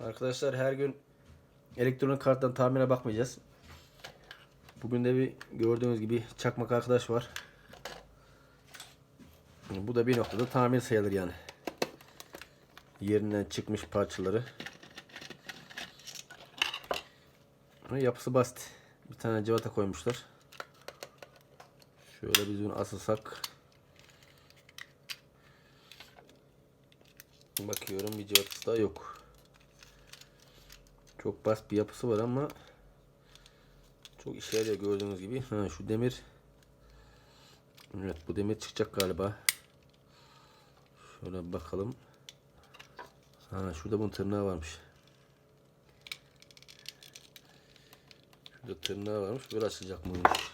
Arkadaşlar her gün elektronik karttan tamire bakmayacağız. Bugün de bir gördüğünüz gibi çakmak arkadaş var. Bu da bir noktada tamir sayılır yani. Yerinden çıkmış parçaları. Yapısı basit. Bir tane civata koymuşlar. Şöyle biz bunu asılsak. Bakıyorum bir civatası da yok. Çok basit bir yapısı var ama çok işe yarıyor gördüğünüz gibi. Ha şu demir. Evet bu demir çıkacak galiba. Şöyle bakalım. Ha şurada bunun tırnağı varmış. Şurada tırnağı varmış. Böyle açılacak mıymış?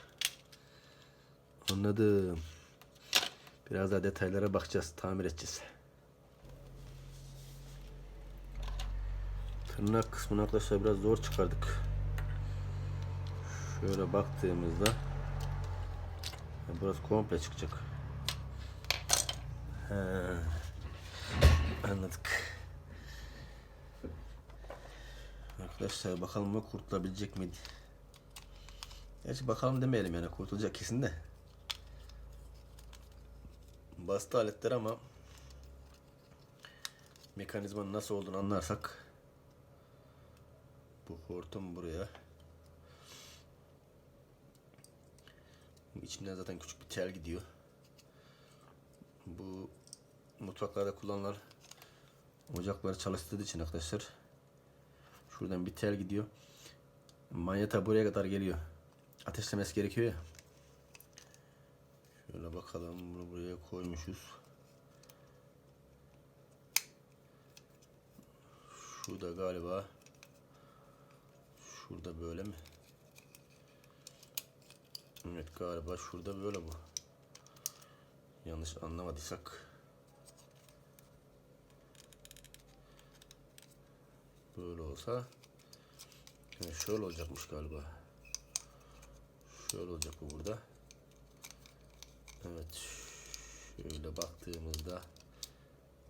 Anladım. Biraz daha detaylara bakacağız. Tamir edeceğiz. Tırnak kısmını arkadaşlar biraz zor çıkardık. Şöyle baktığımızda burası komple çıkacak. He, anladık. Arkadaşlar bakalım bu kurtulabilecek miydi? Gerçi bakalım demeyelim yani kurtulacak kesin de. Bastı aletler ama mekanizmanın nasıl olduğunu anlarsak bu hortum buraya. İçinden zaten küçük bir tel gidiyor. Bu mutfaklarda kullanılan ocakları çalıştırdığı için arkadaşlar şuradan bir tel gidiyor. Manyeta buraya kadar geliyor. Ateşlemesi gerekiyor ya. Şöyle bakalım bunu buraya koymuşuz. Şurada galiba şurada böyle mi? Evet galiba şurada böyle bu. Yanlış anlamadıysak. Böyle olsa yani şöyle olacakmış galiba. Şöyle olacak bu burada. Evet şöyle baktığımızda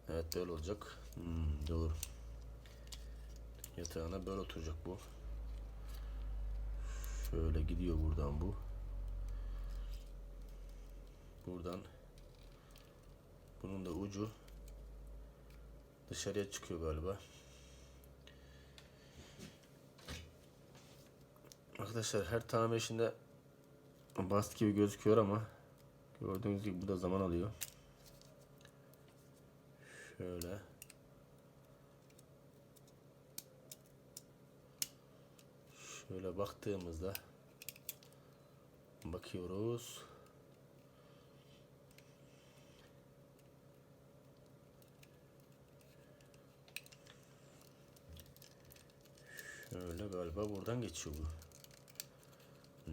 evet böyle olacak. Hmm, doğru. Yatağına böyle oturacak bu şöyle gidiyor buradan bu buradan bunun da ucu dışarıya çıkıyor galiba. Arkadaşlar her tamir işinde basit gibi gözüküyor ama gördüğünüz gibi bu da zaman alıyor. Şöyle. Şöyle baktığımızda bakıyoruz. Şöyle galiba buradan geçiyor bu.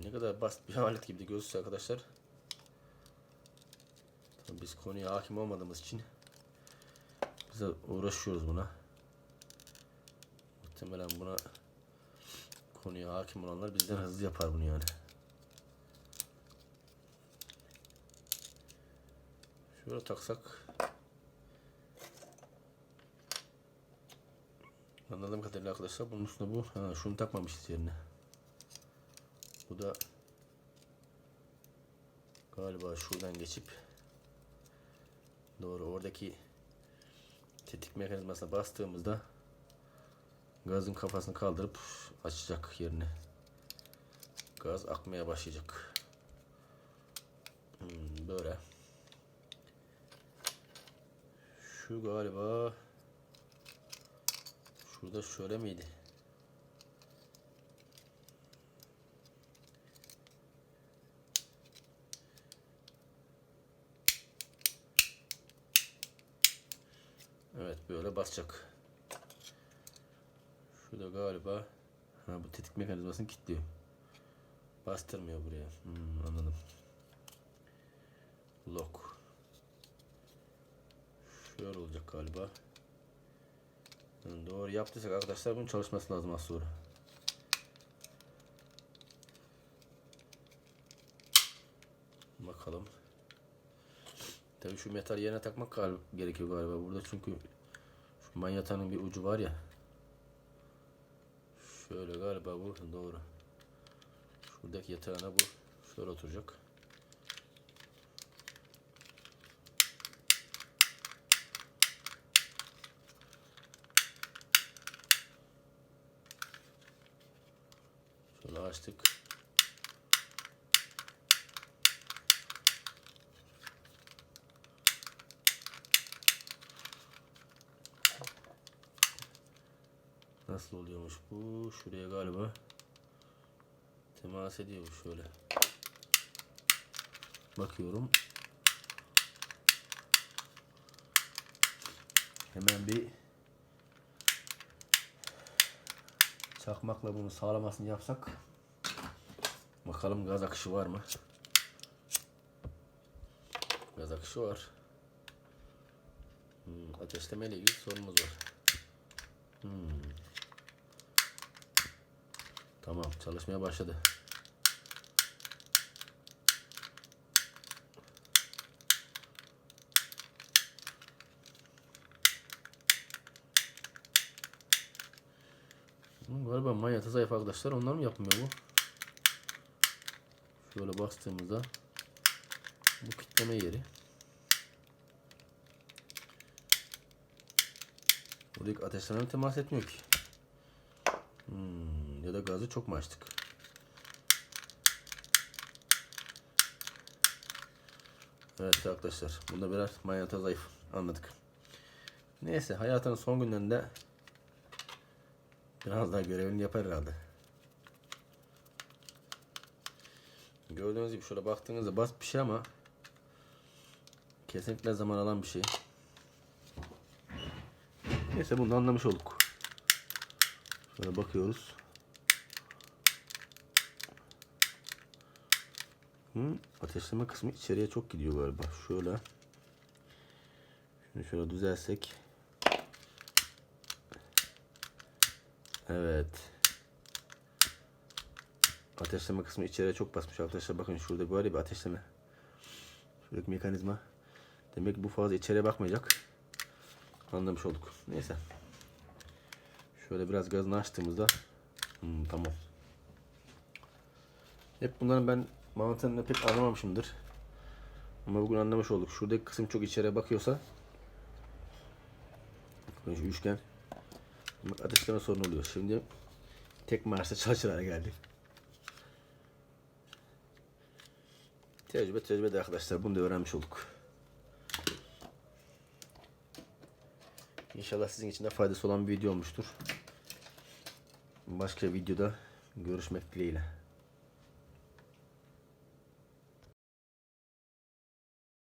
Ne kadar basit bir alet gibi de gözükse arkadaşlar. Tabii biz konuya hakim olmadığımız için bize uğraşıyoruz buna. Muhtemelen buna konuya hakim olanlar bizden hızlı yapar bunu yani. Şöyle taksak Anladığım kadarıyla arkadaşlar bunun üstüne bu. Ha, şunu takmamışız yerine. Bu da galiba şuradan geçip doğru oradaki tetik mekanizmasına bastığımızda gazın kafasını kaldırıp açacak yerini. Gaz akmaya başlayacak. Hmm, böyle. Şu galiba Şurada şöyle miydi? Evet böyle basacak. Şurada galiba ha, bu tetik mekanizmasını kilitliyor. Bastırmıyor buraya. Hmm, anladım. Lock. Şöyle olacak galiba. Yani doğru yaptıysak arkadaşlar bunun çalışması lazım az sonra. Bakalım. Tabii şu metal yerine takmak gal gerekiyor galiba burada çünkü şu manyetanın bir ucu var ya. Şöyle galiba bu doğru. Şuradaki yatağına bu şöyle oturacak. Şöyle açtık. Nasıl oluyormuş bu? Şuraya galiba temas ediyor şöyle. Bakıyorum. Hemen bir çakmakla bunu sağlamasını yapsak. Bakalım gaz akışı var mı? Gaz akışı var. Hmm, ateşleme ile ilgili sorunumuz var. Hmm. Tamam çalışmaya başladı. Hmm, galiba manyata zayıf arkadaşlar onlar mı yapmıyor bu? Şöyle bastığımızda bu kitleme yeri. Buradaki ateşleme temas etmiyor ki. Hmm, ya da gazı çok mu açtık? Evet arkadaşlar. Bunda biraz manyata zayıf. Anladık. Neyse hayatının son günlerinde biraz daha görevini yapar herhalde. Gördüğünüz gibi şöyle baktığınızda basit bir şey ama kesinlikle zaman alan bir şey. Neyse bunu anlamış olduk. Şöyle bakıyoruz. Hı, ateşleme kısmı içeriye çok gidiyor galiba. Şöyle. Şunu şöyle düzelsek. Evet. Ateşleme kısmı içeriye çok basmış arkadaşlar. Bakın şurada böyle bir ateşleme. Şuradaki mekanizma. Demek ki bu fazla içeriye bakmayacak. Anlamış olduk. Neyse. Şöyle biraz gazını açtığımızda hmm, tamam. Hep bunların ben mantığını pek anlamamışımdır. Ama bugün anlamış olduk. Şuradaki kısım çok içeriye bakıyorsa şu üçgen bak ateşleme sorunu oluyor. Şimdi tek marşta çalışır hale geldi. Tecrübe tecrübe de arkadaşlar. Bunu da öğrenmiş olduk. İnşallah sizin için de faydası olan bir video olmuştur. Başka videoda görüşmek dileğiyle.